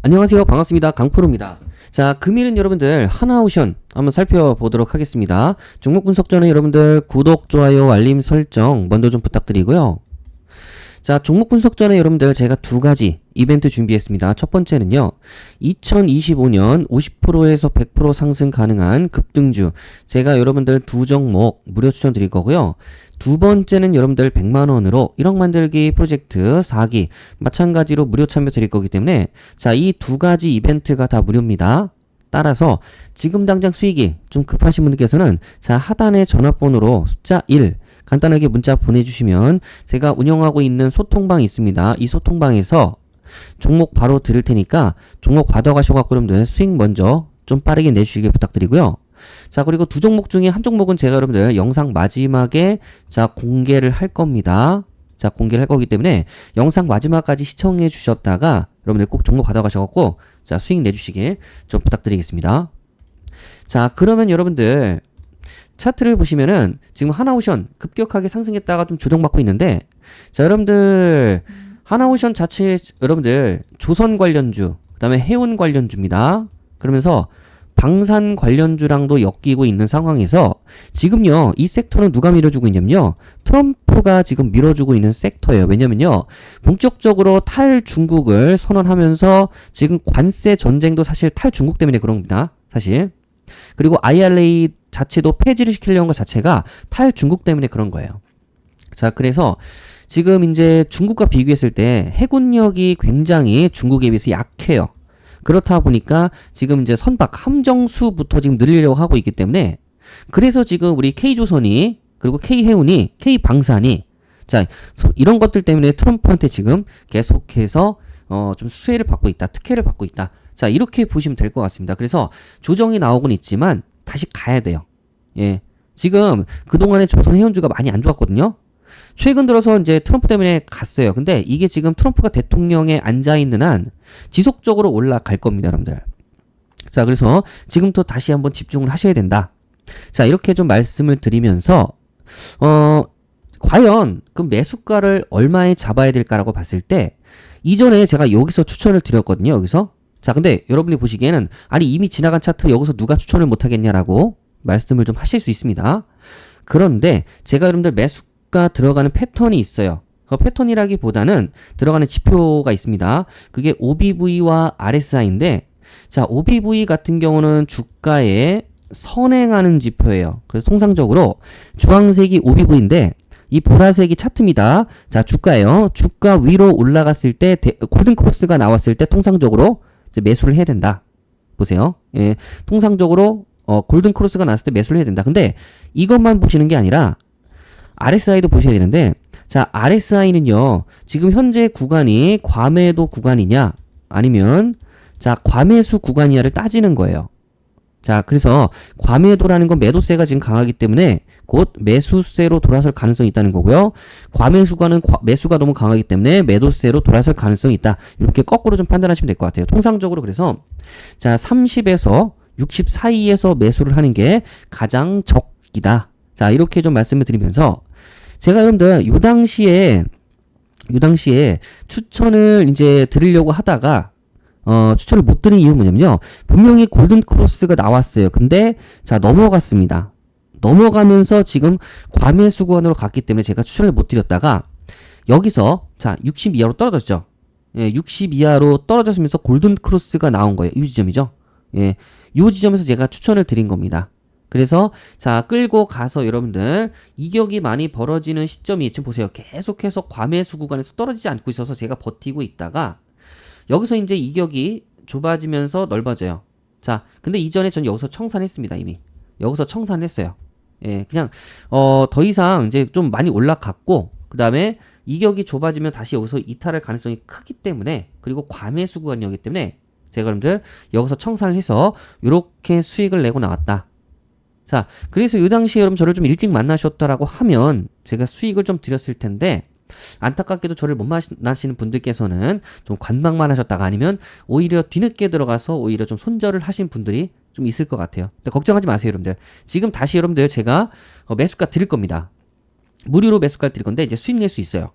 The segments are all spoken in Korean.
안녕하세요. 반갑습니다. 강프로입니다. 자, 금일은 여러분들 하나오션 한번 살펴보도록 하겠습니다. 종목 분석 전에 여러분들 구독, 좋아요, 알림 설정 먼저 좀 부탁드리고요. 자, 종목 분석 전에 여러분들 제가 두 가지 이벤트 준비했습니다. 첫 번째는요. 2025년 50%에서 100% 상승 가능한 급등주. 제가 여러분들 두 종목 무료 추천 드릴 거고요. 두 번째는 여러분들 100만 원으로 1억 만들기 프로젝트 4기 마찬가지로 무료 참여 드릴 거기 때문에 자, 이 두 가지 이벤트가 다 무료입니다. 따라서 지금 당장 수익이 좀 급하신 분들께서는 자, 하단의 전화번호로 숫자 1 간단하게 문자 보내주시면 제가 운영하고 있는 소통방이 있습니다. 이 소통방에서 종목 바로 드릴 테니까 종목 받아가셔갖고 여러분들 수익 먼저 좀 빠르게 내주시길 부탁드리고요. 자, 그리고 두 종목 중에 한 종목은 제가 여러분들 영상 마지막에 자, 공개를 할 겁니다. 자, 공개를 할 거기 때문에 영상 마지막까지 시청해 주셨다가 여러분들 꼭 종목 받아가셔갖고 자, 수익 내주시길 좀 부탁드리겠습니다. 자, 그러면 여러분들 차트를 보시면은 지금 하나오션 급격하게 상승했다가 좀 조정받고 있는데 자, 여러분들 하나오션 자체 여러분들 조선 관련주, 그다음에 해운 관련주입니다. 그러면서 방산 관련주랑도 엮이고 있는 상황에서 지금요 이 섹터는 누가 밀어주고 있냐면요 트럼프가 지금 밀어주고 있는 섹터예요 왜냐면요 본격적으로 탈중국을 선언하면서 지금 관세 전쟁도 사실 탈중국 때문에 그런 겁니다 사실 그리고 IRA 자체도 폐지를 시키려는 것 자체가 탈중국 때문에 그런 거예요. 자 그래서 지금 이제 중국과 비교했을 때 해군력이 굉장히 중국에 비해서 약해요. 그렇다 보니까 지금 이제 선박 함정수부터 지금 늘리려고 하고 있기 때문에 그래서 지금 우리 K조선이 그리고 K해운이 K방산이 자 서- 이런 것들 때문에 트럼프한테 지금 계속해서 어 좀 수혜를 받고 있다 특혜를 받고 있다. 자 이렇게 보시면 될 것 같습니다. 그래서 조정이 나오곤 있지만 다시 가야 돼요 예 지금 그동안에 조선 해운주가 많이 안 좋았거든요 최근 들어서 이제 트럼프 때문에 갔어요 근데 이게 지금 트럼프가 대통령에 앉아 있는 한 지속적으로 올라갈 겁니다, 여러분들. 자, 그래서 지금부터 다시 한번 집중을 하셔야 된다. 자, 이렇게 좀 말씀을 드리면서, 어, 과연 그 매수가를 얼마에 잡아야 될까라고 봤을 때, 이전에 제가 여기서 추천을 드렸거든요, 여기서. 자, 근데 여러분이 보시기에는, 아니, 이미 지나간 차트 여기서 누가 추천을 못 하겠냐라고 말씀을 좀 하실 수 있습니다. 그런데 제가 여러분들 매수가 들어가는 패턴이 있어요. 그 패턴이라기보다는 들어가는 지표가 있습니다. 그게 OBV와 RSI인데, 자, OBV 같은 경우는 주가에 선행하는 지표예요. 그래서 통상적으로 주황색이 OBV인데, 이 보라색이 차트입니다. 자, 주가예요. 주가 위로 올라갔을 때, 대- 골든 크로스가 나왔을 때 통상적으로 매수를 해야 된다. 보세요. 예, 통상적으로 어, 골든 크로스가 나왔을 때 매수를 해야 된다. 근데 이것만 보시는 게 아니라 RSI도 보셔야 되는데, 자, RSI는요, 지금 현재 구간이 과매도 구간이냐, 아니면, 자, 과매수 구간이냐를 따지는 거예요. 자, 그래서 과매도라는 건 매도세가 지금 강하기 때문에 곧 매수세로 돌아설 가능성이 있다는 거고요. 과매수가는 과- 매수가 너무 강하기 때문에 매도세로 돌아설 가능성이 있다. 이렇게 거꾸로 좀 판단하시면 될 것 같아요. 통상적으로 그래서 자, 30에서 60 사이에서 매수를 하는 게 가장 적기다. 자, 이렇게 좀 말씀을 드리면서 제가 여러분들 요 당시에 요 당시에 추천을 이제 드리려고 하다가 어, 추천을 못 드린 이유는 뭐냐면요. 분명히 골든 크로스가 나왔어요. 근데 자, 넘어갔습니다. 넘어가면서 지금 과매수 구간으로 갔기 때문에 제가 추천을 못 드렸다가 여기서 자, 60 이하로 떨어졌죠. 예, 60 이하로 떨어졌으면서 골든 크로스가 나온 거예요. 이 지점이죠. 예. 요 지점에서 제가 추천을 드린 겁니다. 그래서 자 끌고 가서 여러분들 이격이 많이 벌어지는 시점이 지금 보세요 계속해서 과매수 구간에서 떨어지지 않고 있어서 제가 버티고 있다가 여기서 이제 이격이 좁아지면서 넓어져요. 자 근데 이전에 전 여기서 청산했습니다 이미. 여기서 청산했어요. 예 그냥 어 더 이상 이제 좀 많이 올라갔고 그 다음에 이격이 좁아지면 다시 여기서 이탈할 가능성이 크기 때문에 그리고 과매수 구간이었기 때문에 제가 여러분들 여기서 청산을 해서 이렇게 수익을 내고 나왔다. 자, 그래서 이 당시에 여러분 저를 좀 일찍 만나셨다라고 하면 제가 수익을 좀 드렸을 텐데 안타깝게도 저를 못 만나시는 분들께서는 좀 관망만 하셨다가 아니면 오히려 뒤늦게 들어가서 오히려 좀 손절을 하신 분들이 좀 있을 것 같아요. 근데 걱정하지 마세요, 여러분들. 지금 다시 여러분들 제가 어, 매수가 드릴 겁니다. 무료로 매수가 드릴 건데 이제 수익 낼 수 있어요.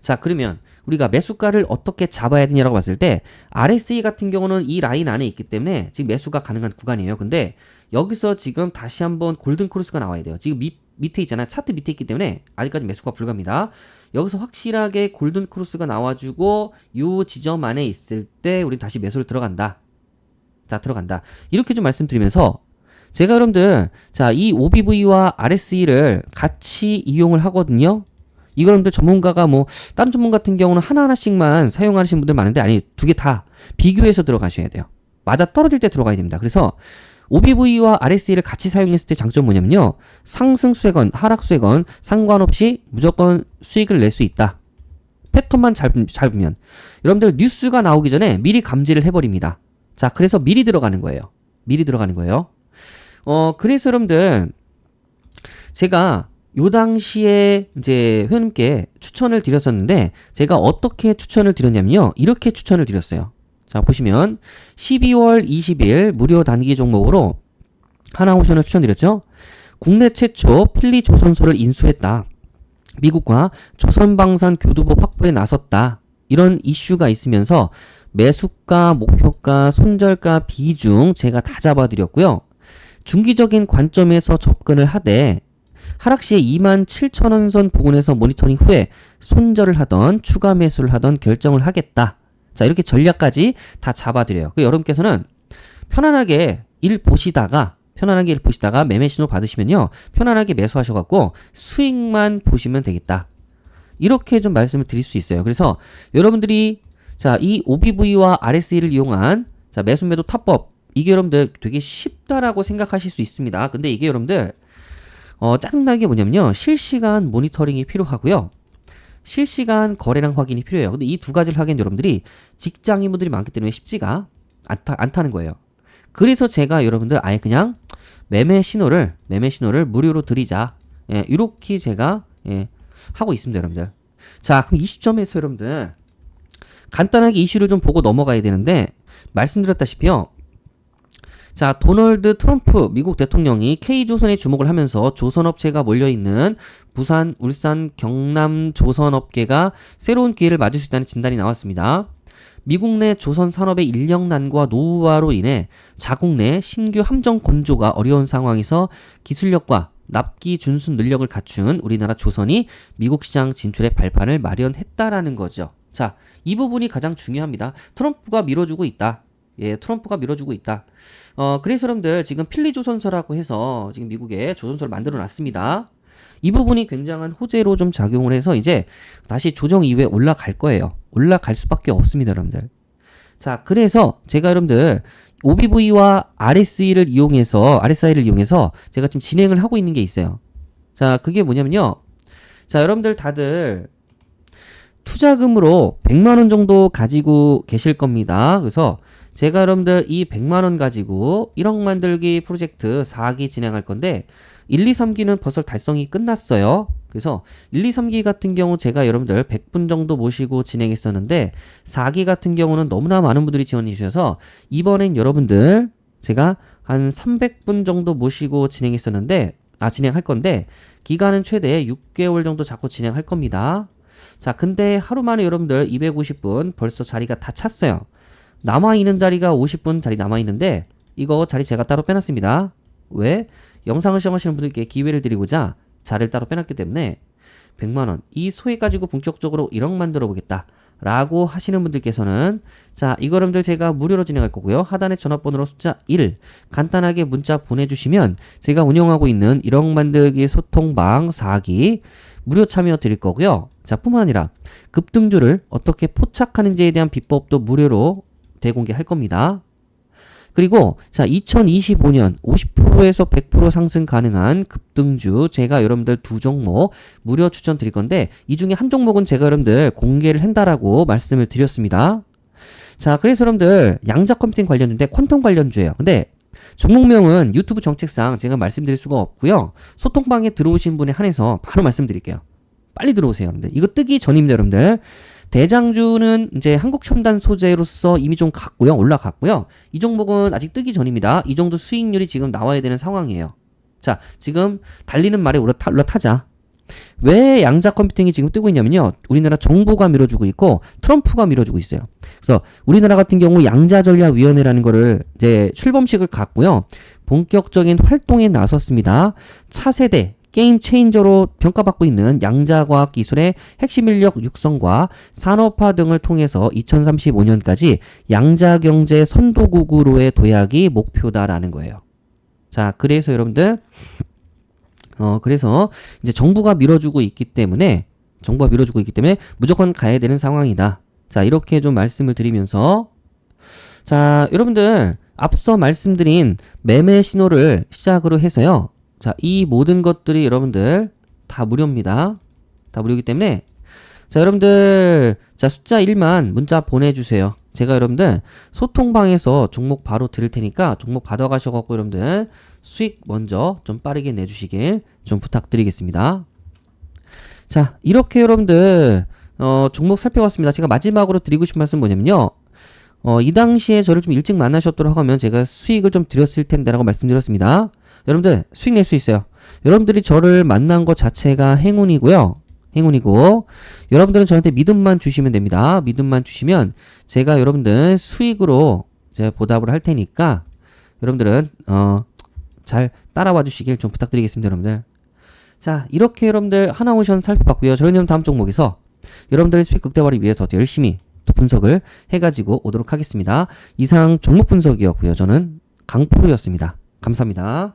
자, 그러면 우리가 매수가를 어떻게 잡아야 되냐라고 봤을 때 RSE 같은 경우는 이 라인 안에 있기 때문에 지금 매수가 가능한 구간이에요. 근데 여기서 지금 다시 한번 골든 크로스가 나와야 돼요. 지금 밑, 밑에 있잖아요. 차트 밑에 있기 때문에 아직까지 매수가 불가입니다. 여기서 확실하게 골든 크로스가 나와주고 요 지점 안에 있을 때 우린 다시 매수를 들어간다. 자 들어간다. 이렇게 좀 말씀드리면서 제가 여러분들 자 이 OBV와 RSE를 같이 이용을 하거든요. 이거 여러분들 전문가가 뭐 다른 전문 같은 경우는 하나하나씩만 사용하시는 분들 많은데 아니 두 개 다 비교해서 들어가셔야 돼요. 맞아 떨어질 때 들어가야 됩니다. 그래서 OBV와 RSE를 같이 사용했을 때 장점 뭐냐면요. 상승수익건 하락수익건 상관없이 무조건 수익을 낼 수 있다. 패턴만 잡, 잡으면 여러분들 뉴스가 나오기 전에 미리 감지를 해버립니다. 자 그래서 미리 들어가는 거예요. 미리 들어가는 거예요. 어 그래서 여러분들 제가 요 당시에 이제 회원님께 추천을 드렸었는데 제가 어떻게 추천을 드렸냐면요. 이렇게 추천을 드렸어요. 자, 보시면 12월 20일 무료 단기 종목으로 하나오션을 추천드렸죠. 국내 최초 필리 조선소를 인수했다. 미국과 조선방산 교두보 확보에 나섰다. 이런 이슈가 있으면서 매수가, 목표가, 손절가, 비중 제가 다 잡아드렸고요. 중기적인 관점에서 접근을 하되 하락 시에 27,000원 선 부근에서 모니터링 후에 손절을 하던 추가 매수를 하던 결정을 하겠다. 자, 이렇게 전략까지 다 잡아드려요. 그 여러분께서는 편안하게 일 보시다가 편안하게 일 보시다가 매매 신호 받으시면요. 편안하게 매수하셔갖고 수익만 보시면 되겠다. 이렇게 좀 말씀을 드릴 수 있어요. 그래서 여러분들이 자, 이 OBV와 RSE를 이용한 자, 매수 매도 탑법 이게 여러분들 되게 쉽다라고 생각하실 수 있습니다. 근데 이게 여러분들 어, 짜증나는 게 뭐냐면요. 실시간 모니터링이 필요하고요. 실시간 거래량 확인이 필요해요. 근데 이 두 가지를 하기엔 여러분들이 직장인분들이 많기 때문에 쉽지가 않다, 않다는 거예요. 그래서 제가 여러분들 아예 그냥 매매 신호를, 매매 신호를 무료로 드리자. 예, 이렇게 제가, 예, 하고 있습니다, 여러분들. 자, 그럼 이 시점에서 여러분들 간단하게 이슈를 좀 보고 넘어가야 되는데, 말씀드렸다시피요. 자, 도널드 트럼프 미국 대통령이 K조선에 주목을 하면서 조선업체가 몰려있는 부산, 울산, 경남 조선업계가 새로운 기회를 맞을 수 있다는 진단이 나왔습니다. 미국 내 조선 산업의 인력난과 노후화로 인해 자국 내 신규 함정 건조가 어려운 상황에서 기술력과 납기 준순 능력을 갖춘 우리나라 조선이 미국 시장 진출의 발판을 마련했다라는 거죠. 자, 이 부분이 가장 중요합니다. 트럼프가 밀어주고 있다. 예, 트럼프가 밀어주고 있다. 어, 그래서 여러분들 지금 필리 조선소라고 해서 지금 미국에 조선소를 만들어 놨습니다. 이 부분이 굉장한 호재로 좀 작용을 해서 이제 다시 조정 이후에 올라갈 거예요. 올라갈 수밖에 없습니다, 여러분들. 자, 그래서 제가 여러분들 OBV와 RSE를 이용해서 RSI를 이용해서 제가 지금 진행을 하고 있는 게 있어요. 자, 그게 뭐냐면요. 자, 여러분들 다들 투자금으로 100만 원 정도 가지고 계실 겁니다. 그래서 제가 여러분들 이 100만 원 가지고 1억 만들기 프로젝트 4기 진행할 건데 1, 2, 3기는 벌써 달성이 끝났어요. 그래서 1, 2, 3기 같은 경우 제가 여러분들 100분 정도 모시고 진행했었는데 4기 같은 경우는 너무나 많은 분들이 지원해 주셔서 이번엔 여러분들 제가 한 300분 정도 모시고 진행했었는데 아 진행할 건데 기간은 최대 6개월 정도 잡고 진행할 겁니다. 자 근데 하루 만에 여러분들 250분 벌써 자리가 다 찼어요. 남아있는 자리가 50분 자리 남아있는데 이거 자리 제가 따로 빼놨습니다. 왜? 영상을 시청하시는 분들께 기회를 드리고자 자리를 따로 빼놨기 때문에 100만원 이 소액 가지고 본격적으로 1억 만들어 보겠다 라고 하시는 분들께서는 자 여러분들 제가 무료로 진행할 거고요 하단에 전화번호로 숫자 1 간단하게 문자 보내주시면 제가 운영하고 있는 1억 만들기 소통방 4기 무료 참여 드릴 거고요 자 뿐만 아니라 급등주를 어떻게 포착하는지에 대한 비법도 무료로 대공개할 겁니다. 그리고 자 2025년 50%에서 100% 상승 가능한 급등주 제가 여러분들 두 종목 무료 추천 드릴 건데 이 중에 한 종목은 제가 여러분들 공개를 한다라고 말씀을 드렸습니다. 자 그래서 여러분들 양자 컴퓨팅 관련주인데 퀀텀 관련주예요. 근데 종목명은 유튜브 정책상 제가 말씀드릴 수가 없고요. 소통방에 들어오신 분에 한해서 바로 말씀드릴게요. 빨리 들어오세요, 여러분들. 이거 뜨기 전입니다, 여러분들. 대장주는 이제 한국 첨단 소재로서 이미 좀 갔고요. 올라갔고요. 이 종목은 아직 뜨기 전입니다. 이 정도 수익률이 지금 나와야 되는 상황이에요. 자, 지금 달리는 말에 올라타, 올라타자. 왜 양자 컴퓨팅이 지금 뜨고 있냐면요. 우리나라 정부가 밀어주고 있고 트럼프가 밀어주고 있어요. 그래서 우리나라 같은 경우 양자전략위원회라는 거를 이제 출범식을 갖고요. 본격적인 활동에 나섰습니다. 차세대 게임 체인저로 평가받고 있는 양자과학 기술의 핵심 인력 육성과 산업화 등을 통해서 2035년까지 양자 경제 선도국으로의 도약이 목표다라는 거예요. 자, 그래서 여러분들 어, 그래서 이제 정부가 밀어주고 있기 때문에 정부가 밀어주고 있기 때문에 무조건 가야 되는 상황이다. 자, 이렇게 좀 말씀을 드리면서 자, 여러분들 앞서 말씀드린 매매 신호를 시작으로 해서요. 자, 이 모든 것들이 여러분들 다 무료입니다. 다 무료이기 때문에 자, 여러분들 자, 숫자 1만 문자 보내 주세요. 제가 여러분들 소통방에서 종목 바로 드릴 테니까 종목 받아 가셔 갖고 여러분들 수익 먼저 좀 빠르게 내 주시길 좀 부탁드리겠습니다. 자, 이렇게 여러분들 어, 종목 살펴봤습니다. 제가 마지막으로 드리고 싶은 말씀 뭐냐면요. 어, 이 당시에 저를 좀 일찍 만나셨도록 하면 제가 수익을 좀 드렸을 텐데라고 말씀드렸습니다. 여러분들 수익 낼 수 있어요. 여러분들이 저를 만난 것 자체가 행운이고요. 행운이고 여러분들은 저한테 믿음만 주시면 됩니다. 믿음만 주시면 제가 여러분들 수익으로 제가 보답을 할 테니까 여러분들은 어, 잘 따라와 주시길 좀 부탁드리겠습니다, 여러분들. 자, 이렇게 여러분들 하나오션 살펴봤고요. 저희는 다음 종목에서 여러분들의 수익 극대화를 위해서 더 열심히 또 분석을 해가지고 오도록 하겠습니다. 이상 종목 분석이었고요. 저는 강프로였습니다. 감사합니다.